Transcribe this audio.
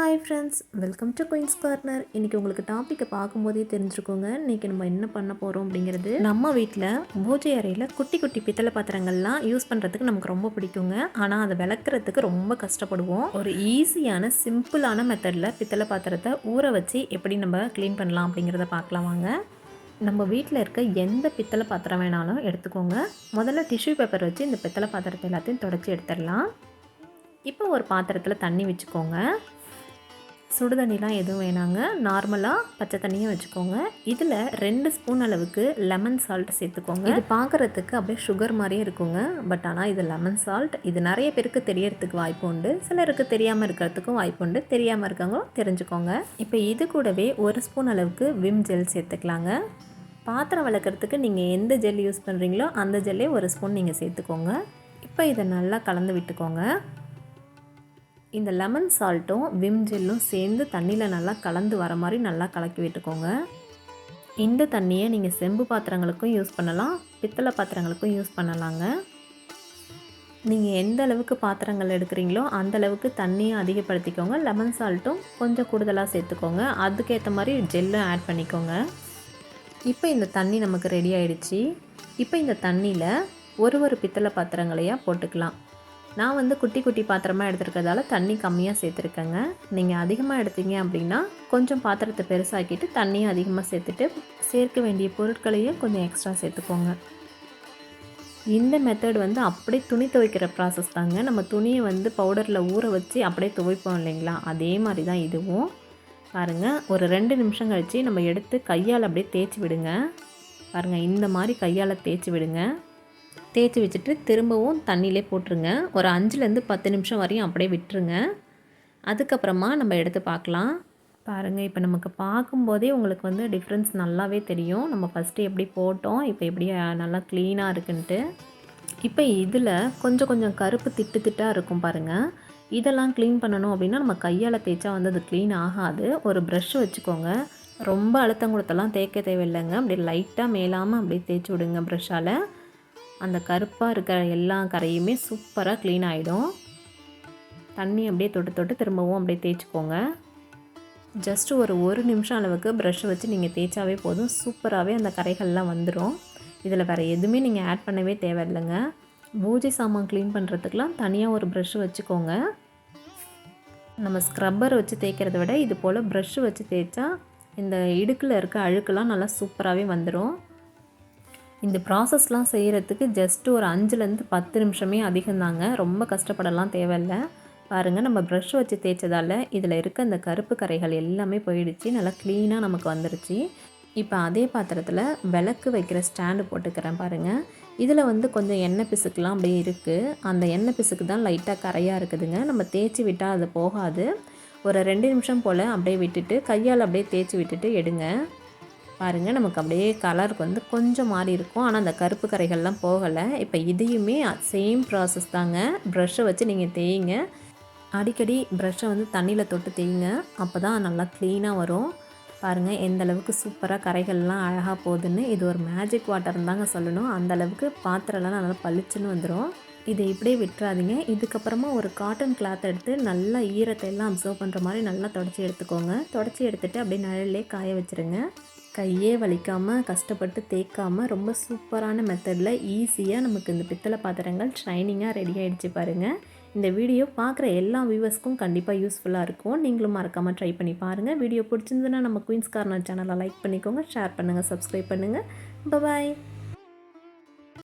Hi friends welcome to queen's corner இன்றைக்கி உங்களுக்கு டாப்பிக்கை பார்க்கும்போதே தெரிஞ்சுக்கோங்க இன்றைக்கி நம்ம என்ன பண்ண போகிறோம் அப்படிங்கிறது? நம்ம வீட்டில் பூஜை அறையில் குட்டி குட்டி பித்தளை பாத்திரங்கள்லாம் யூஸ் பண்ணுறதுக்கு நமக்கு ரொம்ப பிடிக்குங்க. ஆனால் அதை விளக்குறதுக்கு ரொம்ப கஷ்டப்படுவோம். ஒரு ஈஸியான சிம்பிளான மெத்தடில் பித்தளை பாத்திரத்தை ஊற வச்சு எப்படி நம்ம க்ளீன் பண்ணலாம் அப்படிங்கிறத பார்க்கலாம் வாங்க. நம்ம வீட்டில் இருக்க எந்த பித்தளை பாத்திரம் வேணாலும் எடுத்துக்கோங்க. முதல்ல டிஷ்யூ பேப்பர் வச்சு இந்த பித்தளை பாத்திரத்தை எல்லாத்தையும் தொடச்சி எடுத்துடலாம். இப்போ ஒரு பாத்திரத்தில் தண்ணி வச்சுக்கோங்க. சுடு தண்ணிலாம் எதுவும் வேணாங்க. நார்மலாக பச்சை தண்ணியும் வச்சுக்கோங்க. இதில் ரெண்டு ஸ்பூன் அளவுக்கு லெமன் சால்ட் சேர்த்துக்கோங்க. இது பார்க்குறதுக்கு அப்படியே சுகர் மாதிரியே இருக்குங்க. பட் ஆனால் இது லெமன் சால்ட் இது நிறைய பேருக்கு தெரியறதுக்கு வாய்ப்பு உண்டு. சிலருக்கு தெரியாமல் இருக்கிறதுக்கும் வாய்ப்பு உண்டு. தெரியாமல் இருக்கவங்களும் தெரிஞ்சுக்கோங்க. இப்போ இது கூடவே ஒரு ஸ்பூன் அளவுக்கு விம் ஜெல் சேர்த்துக்கலாங்க. பாத்திரம் வளர்க்குறதுக்கு நீங்கள் எந்த ஜெல் யூஸ் பண்ணுறீங்களோ அந்த ஜெல்லே ஒரு ஸ்பூன் நீங்கள் சேர்த்துக்கோங்க. இப்போ இதை நல்லா கலந்து விட்டுக்கோங்க. இந்த லெமன் சால்ட்டும் விம் ஜெல்லும் சேர்ந்து தண்ணியில் நல்லா கலந்து வர மாதிரி நல்லா கலக்கி விட்டுக்கோங்க. இந்த தண்ணியை நீங்கள் செம்பு பாத்திரங்களுக்கும் யூஸ் பண்ணலாம் பித்தளை பாத்திரங்களுக்கும் யூஸ் பண்ணலாங்க. நீங்கள் எந்த அளவுக்கு பாத்திரங்கள் எடுக்கிறீங்களோ அந்த அளவுக்கு தண்ணியை அதிகப்படுத்திக்கோங்க லெமன் சால்ட்டும் கொஞ்சம் கூடுதலாக சேர்த்துக்கோங்க அதுக்கேற்ற மாதிரி ஜெல்லும் ஆட் பண்ணிக்கோங்க. இப்போ இந்த தண்ணி நமக்கு ரெடி ஆயிடுச்சு. இப்போ இந்த தண்ணியில் ஒரு ஒரு பித்தளை பாத்திரங்களையாக போட்டுக்கலாம். நான் வந்து குட்டி குட்டி பாத்திரமாக எடுத்துருக்கிறதால தண்ணி கம்மியாக சேர்த்துருக்கேங்க. நீங்கள் அதிகமாக எடுத்தீங்க அப்படின்னா கொஞ்சம் பாத்திரத்தை பெருசாக்கிட்டு தண்ணியும் அதிகமாக சேர்த்துட்டு சேர்க்க வேண்டிய பொருட்களையும் கொஞ்சம் எக்ஸ்ட்ரா சேர்த்துக்கோங்க. இந்த மெத்தட் வந்து அப்படியே துணி துவைக்கிற ப்ராசஸ் தாங்க. நம்ம துணியை வந்து பவுடரில் ஊற வச்சு அப்படியே துவைப்போம் இல்லைங்களா? அதே மாதிரி தான் இதுவும். பாருங்கள் ஒரு ரெண்டு நிமிஷம் கழித்து நம்ம எடுத்து கையால் அப்படியே தேய்ச்சி விடுங்க. பாருங்கள் இந்த மாதிரி கையால் தேய்ச்சி விடுங்க. தேய்ச்சி வச்சுட்டு திரும்பவும் தண்ணியிலே போட்டுருங்க. ஒரு அஞ்சுலேருந்து பத்து நிமிஷம் வரையும் அப்படியே விட்டுருங்க. அதுக்கப்புறமா நம்ம எடுத்து பார்க்கலாம். பாருங்கள் இப்போ நமக்கு பார்க்கும்போதே உங்களுக்கு வந்து டிஃப்ரென்ஸ் நல்லாவே தெரியும். நம்ம ஃபஸ்ட்டு எப்படி போட்டோம் இப்போ எப்படி நல்லா க்ளீனாக இருக்குன்ட்டு. இப்போ இதில் கொஞ்சம் கொஞ்சம் கருப்பு திட்டு திட்டாக இருக்கும் பாருங்கள் இதெல்லாம் க்ளீன் பண்ணணும் அப்படின்னா நம்ம கையால் தேய்ச்சா வந்து அது க்ளீன் ஆகாது. ஒரு ப்ரஷ் வச்சுக்கோங்க. ரொம்ப அழுத்தம் கொடுத்தெல்லாம் தேய்க்க தேவையில்லைங்க. அப்படியே லைட்டாக மேலாமல் அப்படியே தேய்ச்சி விடுங்க ப்ரஷ்ஷால் அந்த கருப்பாக இருக்கிற எல்லா கரையுமே சூப்பராக க்ளீன் ஆகிடும் தண்ணி அப்படியே தொட்டு தொட்டு திரும்பவும் அப்படியே தேய்ச்சிக்கோங்க. ஜஸ்ட்டு ஒரு ஒரு நிமிஷம் அளவுக்கு ப்ரஷ் வச்சு நீங்கள் தேய்ச்சாவே போதும். சூப்பராகவே அந்த கரைகள்லாம் வந்துடும் இதில் வேறு எதுவுமே நீங்கள் ஆட் பண்ணவே தேவையில்லைங்க. பூஜை சாமான் க்ளீன் பண்ணுறதுக்கெலாம் தனியாக ஒரு ப்ரஷ் வச்சுக்கோங்க. நம்ம ஸ்க்ரப்பர் வச்சு தேய்க்கிறத விட இது போல் ப்ரஷ் வச்சு தேய்ச்சா இந்த இடுக்கில் இருக்க அழுக்கெல்லாம் நல்லா சூப்பராகவே வந்துடும் இந்த ப்ராசஸ்லாம் செய்கிறதுக்கு ஜஸ்ட்டு ஒரு அஞ்சுலேருந்து பத்து நிமிஷமே அதிகம்தாங்க. ரொம்ப கஷ்டப்படலாம் தேவையில்லை. பாருங்கள் நம்ம ப்ரஷ் வச்சு தேய்ச்சதால் இதில் இருக்க அந்த கருப்பு கரைகள் எல்லாமே போயிடுச்சு. நல்லா க்ளீனாக நமக்கு வந்துருச்சு. இப்போ அதே பாத்திரத்தில் விளக்கு வைக்கிற ஸ்டாண்டு போட்டுக்கிறேன் பாருங்கள் இதில் வந்து கொஞ்சம் எண்ணெய் பிசுக்கெலாம் அப்படியே இருக்குது அந்த எண்ணெய் பிசுக்கு தான் லைட்டாக கரையாக இருக்குதுங்க. நம்ம தேய்ச்சி விட்டால் அது போகாது. ஒரு ரெண்டு நிமிஷம் போல் அப்படியே விட்டுட்டு கையால் அப்படியே தேய்ச்சி விட்டுட்டு எடுங்க. பாருங்கள் நமக்கு அப்படியே கலருக்கு வந்து கொஞ்சம் மாறி இருக்கும். ஆனால் அந்த கருப்பு கரைகள்லாம் போகலை. இப்போ இதையுமே சேம் ப்ராசஸ் தாங்க. ப்ரஷ்ஷை வச்சு நீங்கள் தேய்ங்க. அடிக்கடி ப்ரஷ்ஷை வந்து தண்ணியில் தொட்டு தேய்ங்க. அப்போ தான் நல்லா க்ளீனாக வரும். பாருங்கள் எந்த அளவுக்கு சூப்பராக கரைகள்லாம் அழகாக போகுதுன்னு. இது ஒரு மேஜிக் வாட்டர்னு தாங்க சொல்லணும். அந்த அளவுக்கு பாத்திரம்லாம் நல்லா பளிச்சுன்னு வந்துடும் இதை இப்படியே விட்டுறாதீங்க. இதுக்கப்புறமா ஒரு காட்டன் கிளாத் எடுத்து நல்லா ஈரத்தை எல்லாம் அப்சர்வ் பண்ணுற மாதிரி நல்லா தொடச்சி எடுத்துக்கோங்க. தொடச்சி எடுத்துகிட்டு அப்படியே நிழல்லே காய வச்சுருங்க. கையே வலிக்காமல் கஷ்டப்பட்டு தேய்க்காமல் ரொம்ப சூப்பரான மெத்தடில் ஈஸியாக நமக்கு இந்த பித்தளை பாத்திரங்கள் ஷைனிங்காக ரெடி ஆகிடுச்சு பாருங்கள் இந்த வீடியோ பார்க்குற எல்லா வியூவர்ஸ்க்கும் கண்டிப்பாக யூஸ்ஃபுல்லாக இருக்கும். நீங்களும் மறக்காமல் ட்ரை பண்ணி பாருங்கள் வீடியோ பிடிச்சிருந்துன்னா நம்ம குயின்ஸ் கார்னர் சேனலை லைக் பண்ணிக்கோங்க ஷேர் பண்ணுங்கள் சப்ஸ்கிரைப் பண்ணுங்கள் பாய்